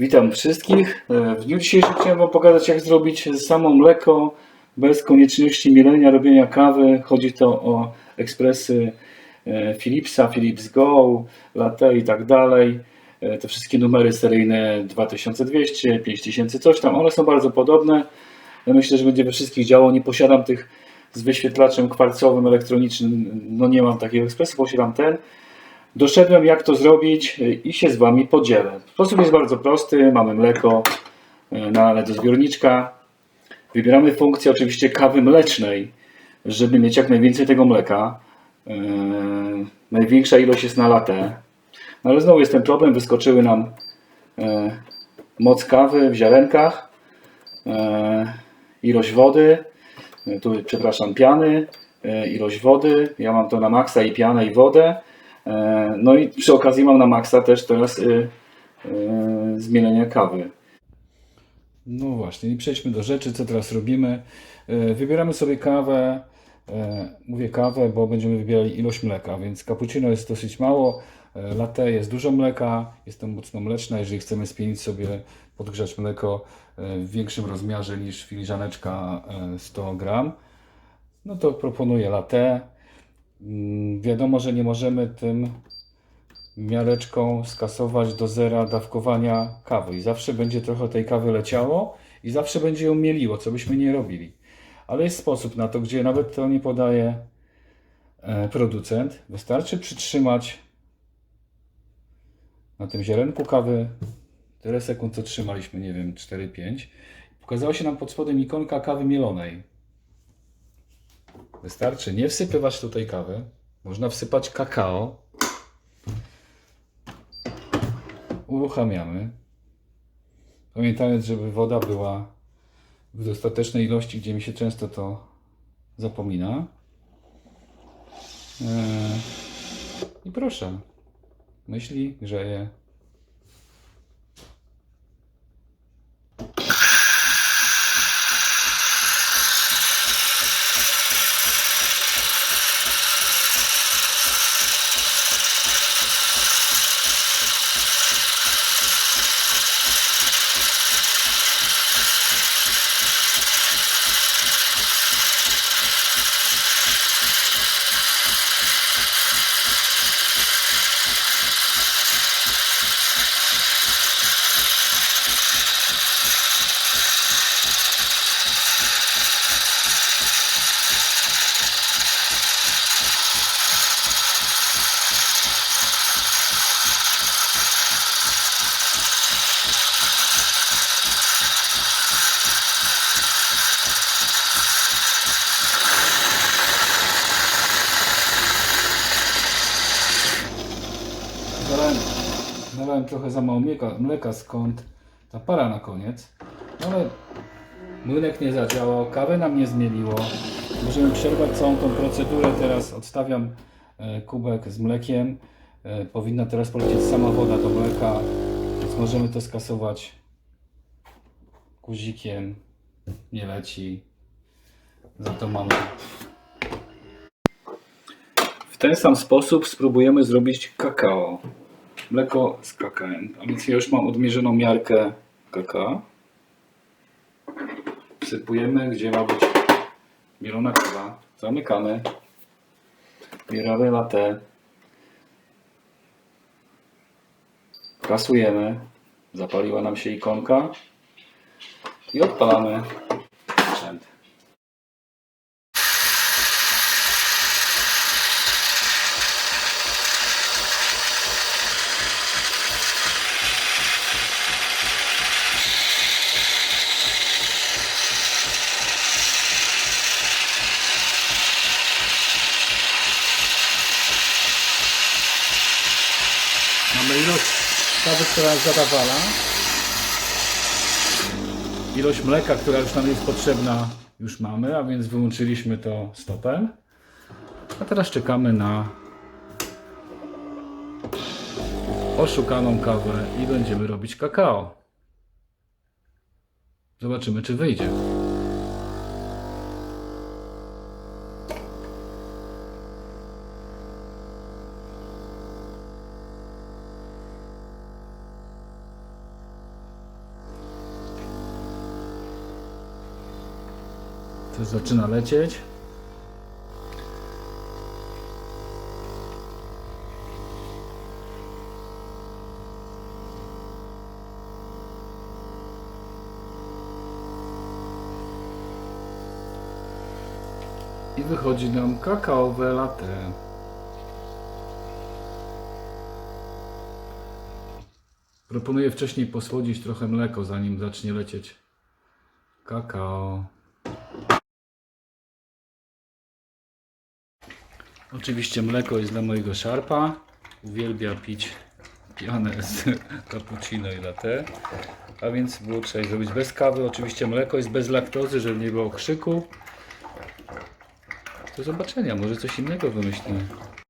Witam wszystkich. E, W dniu dzisiejszym chciałem Wam pokazać, jak zrobić samo mleko bez konieczności mielenia, robienia kawy. Chodzi to o ekspresy e, Philipsa, Philips Go, Latte i tak dalej. E, Te wszystkie numery seryjne 2200, 5000, coś tam, one są bardzo podobne. Ja myślę, że będzie we wszystkich działało. Nie posiadam tych z wyświetlaczem kwarcowym, elektronicznym. No nie mam takiego ekspresu, posiadam ten. Doszedłem jak to zrobić y, i się z Wami podzielę. Sposób jest bardzo prosty. Mamy mleko y, nalane do zbiorniczka. Wybieramy funkcję oczywiście kawy mlecznej, żeby mieć jak najwięcej tego mleka. Yy, największa ilość jest na latę. No ale znowu jest ten problem, wyskoczyły nam moc kawy w ziarenkach, ilość wody, tu przepraszam piany, ilość wody, ja mam to na maksa i pianę i wodę. E, No i przy okazji mam na maksa też teraz y, y, zmielenie kawy. No właśnie, i przejdźmy do rzeczy, co teraz robimy. E, Wybieramy sobie kawę, e, mówię kawę, bo będziemy wybierali ilość mleka, więc cappuccino jest dosyć mało, latte jest dużo mleka, jest to mocno mleczne, jeżeli chcemy spienić sobie, podgrzać mleko w większym rozmiarze niż filiżaneczka e, 100 gram, no to proponuję latte. Mm, Wiadomo, że nie możemy tym miareczką skasować do zera dawkowania kawy i zawsze będzie trochę tej kawy leciało i zawsze będzie ją mieliło, co byśmy nie robili. Ale jest sposób na to, gdzie nawet to nie podaje e, producent. Wystarczy przytrzymać na tym ziarenku kawy tyle sekund, co trzymaliśmy, nie wiem, 4-5. Pokazała się nam pod spodem ikonka kawy mielonej. Wystarczy nie wsypywać tutaj kawy. Można wsypać kakao. Uruchamiamy. Pamiętając, żeby woda była w dostatecznej ilości, gdzie mi się często to zapomina. Eee, I proszę. Myśli, grzeje. Nalałem trochę za mało mleka, mleka, skąd ta para na koniec. No Ale młynek nie zadziałał, kawę nam nie zmieliło. Możemy przerwać całą tą procedurę. Teraz odstawiam e, kubek z mlekiem. E, Powinna teraz polecieć sama woda do mleka, więc możemy to skasować guzikiem. Nie leci. Za to mamy w ten sam sposób spróbujemy zrobić kakao. Mleko z kakaem. A więc ja już mam odmierzoną miarkę kakao. Wsypujemy, gdzie ma być mielona kawa. Zamykamy. Bieramy latte. Kasujemy. Zapaliła nam się ikonka. I odpalamy Mamy ilość kawy, która jest zadawala. Ilość mleka, która już nam jest potrzebna, już mamy, a więc wyłączyliśmy to stopem. A teraz czekamy na oszukaną kawę i będziemy robić kakao. Zobaczymy, czy wyjdzie. Zaczyna lecieć. I wychodzi nam kakaowe latte. Proponuję wcześniej posłodzić trochę mleko, zanim zacznie lecieć. Kakao. Oczywiście mleko jest dla mojego szarpa. Uwielbia pić pianę z cappuccino i latte. A więc było trzeba zrobić bez kawy. Oczywiście mleko jest bez laktozy, żeby nie było krzyku. Do zobaczenia, może coś innego wymyślimy.